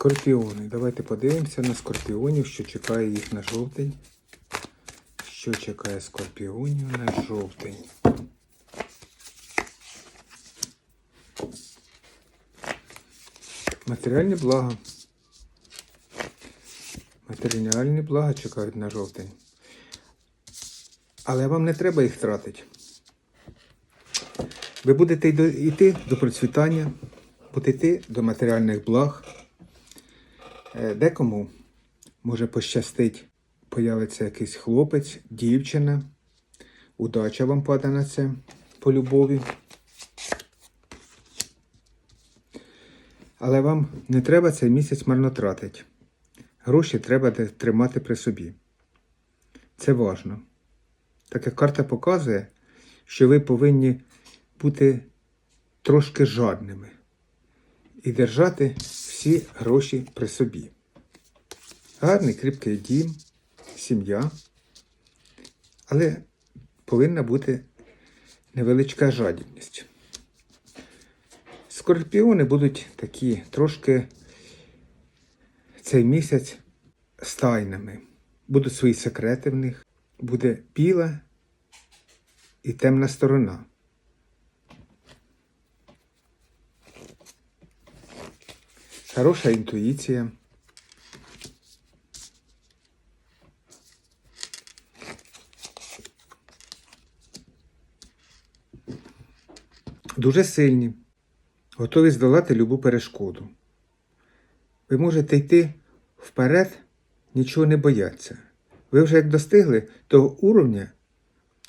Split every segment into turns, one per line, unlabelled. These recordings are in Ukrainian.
Скорпіони. Давайте подивимося на скорпіонів, що чекає їх на жовтень. Що чекає скорпіонів на жовтень? Матеріальні блага. Матеріальні блага чекають на жовтень. Але вам не треба їх тратити. Ви будете йти до процвітання, будете йти до матеріальних благ. Е, Декому може пощастить, появиться якийсь хлопець, дівчина. Удача вам паде на це по любові. Але вам не треба цей місяць марнотратити. Гроші треба тримати при собі. Це важно. Так як карта показує, що ви повинні бути трошки жадними і держати всі гроші при собі. Гарний кріпкий дім, сім'я, але повинна бути невеличка жадібність. Скорпіони будуть такі трошки цей місяць стайними. Будуть свої секрети в них, буде біла і темна сторона. Хороша інтуїція. Дуже сильні, готові здолати любу перешкоду. Ви можете йти вперед, нічого не бояться. Ви вже як достигли того уровня,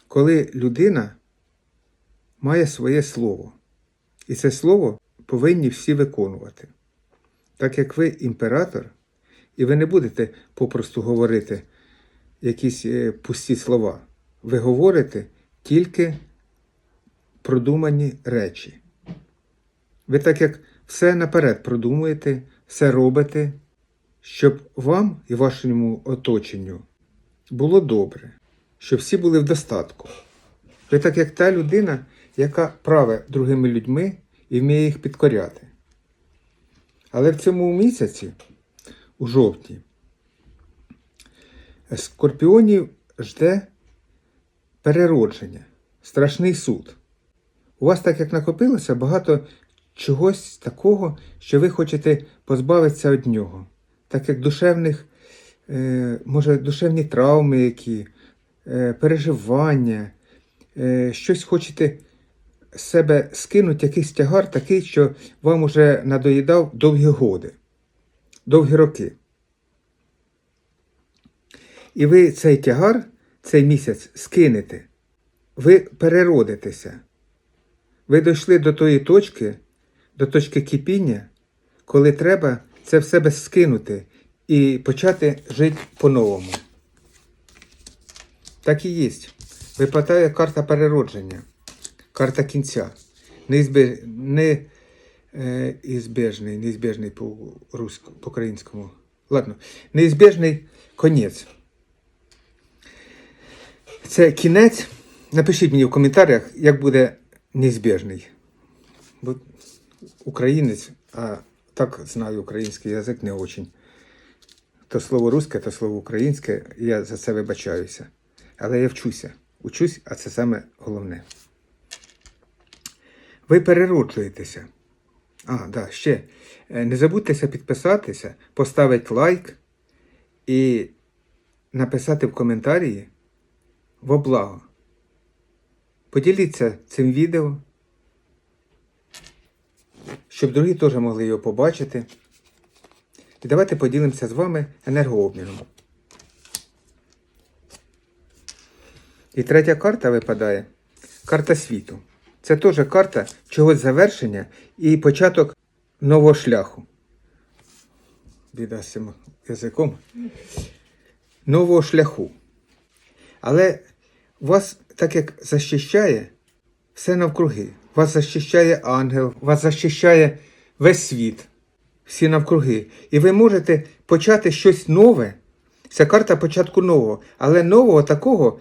коли людина має своє слово. І це слово повинні всі виконувати. Так як ви імператор, і ви не будете попросту говорити якісь е, пусті слова. Ви говорите тільки продумані речі. Ви так як все наперед продумуєте, все робите, щоб вам і вашому оточенню було добре, щоб всі були в достатку. Ви так як та людина, яка праве другими людьми і вміє їх підкоряти. Але в цьому місяці, у жовтні, скорпіонів жде переродження, страшний суд. У вас так як накопилося багато чогось такого, що ви хочете позбавитися від нього. Так як душевних, е, може, душевні травми, які, е, переживання, е, щось хочете себе скинути, якийсь тягар такий, що вам уже надоїдав довгі годи, довгі роки. І ви цей тягар, цей місяць скинете, ви переродитеся. Ви дійшли до тої точки, до точки кипіння, коли треба це в себе скинути і почати жити по-новому. Так і є. Випадає карта переродження, карта кінця. Е, неізбежний по руському, по українському. Ладно, неізбежний конець. Це кінець. Напишіть мені в коментарях, як буде неізбежний. Бо українець, а так знаю український язик не очень. То слово русське, то слово українське, я за це вибачаюся. Але я вчуся. Учусь, а це саме головне. Ви перероджуєтеся. А, да, ще. Е, Не забудьтеся підписатися, поставити лайк і написати в коментарі во благо. Поділіться цим відео, щоб другі теж могли його побачити. І давайте поділимося з вами енергообміном. І третя карта випадає карта світу. Це теж карта чогось завершення і початок нового шляху. Біда з цим язиком. Нового шляху. Але вас так як захищає все навкруги. Вас захищає ангел, вас захищає весь світ, всі навкруги. І ви можете почати щось нове. Це карта початку нового, але нового такого,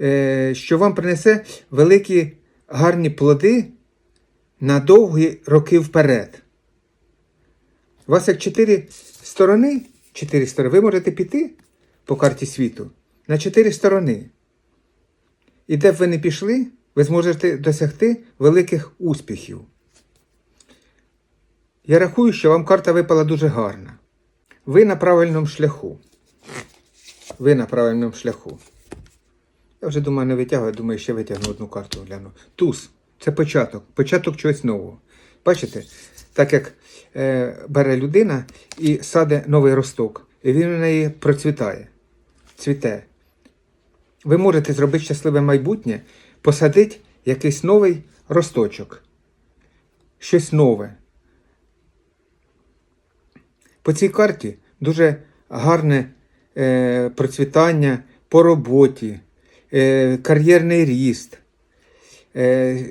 е, що вам принесе великі гарні плоди на довгі роки вперед. У вас як чотири сторони, чотири сторони, ви можете піти по карті світу на чотири сторони. І де б ви не пішли, ви зможете досягти великих успіхів. Я рахую, що вам карта випала дуже гарна. Ви на правильному шляху. Ви на правильному шляху. Я вже думаю, не витягую, думаю, ще витягну одну карту гляну. Туз це початок, початок чогось нового. Бачите, так як е, бере людина і саде новий росток, і він у неї процвітає, цвіте. Ви можете зробити щасливе майбутнє, посадити якийсь новий росточок, щось нове. По цій карті дуже гарне е, процвітання по роботі, кар'єрний ріст, е,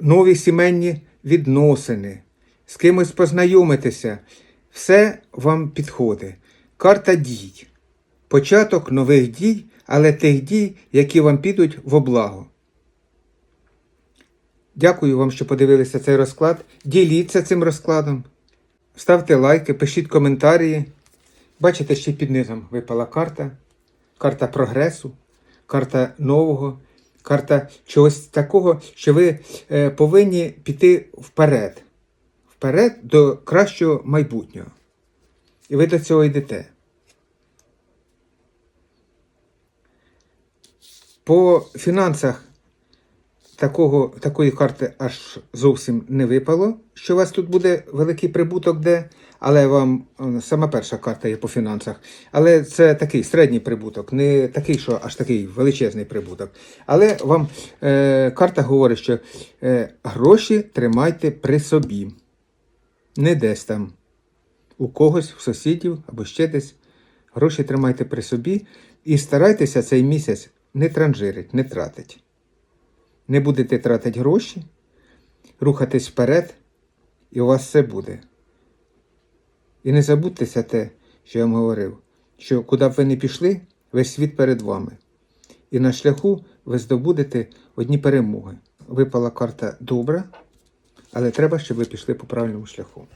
нові сімейні відносини, з кимось познайомитися. Все вам підходить. Карта дій. Початок нових дій, але тих дій, які вам підуть в облагу. Дякую вам, що подивилися цей розклад. Діліться цим розкладом. Ставте лайки, пишіть коментарі. Бачите, ще під низом випала карта. Карта прогресу, карта нового, карта чогось такого, що ви е, повинні піти вперед. Вперед до кращого майбутнього. І ви до цього йдете. По фінансах такого, такої карти аж зовсім не випало, що у вас тут буде великий прибуток, де, але вам е, сама перша карта є по фінансах. Але це такий середній прибуток, не такий, що аж такий величезний прибуток. Але вам е, карта говорить, що е, гроші тримайте при собі. Не десь там. У когось, в сусідів або ще десь. Гроші тримайте при собі і старайтеся цей місяць не транжирить, не тратить. Не будете тратити гроші, рухатись вперед, і у вас все буде. І не забудьтеся те, що я вам говорив, що куди б ви не пішли, весь світ перед вами. І на шляху ви здобудете одні перемоги. Випала карта добра, але треба, щоб ви пішли по правильному шляху.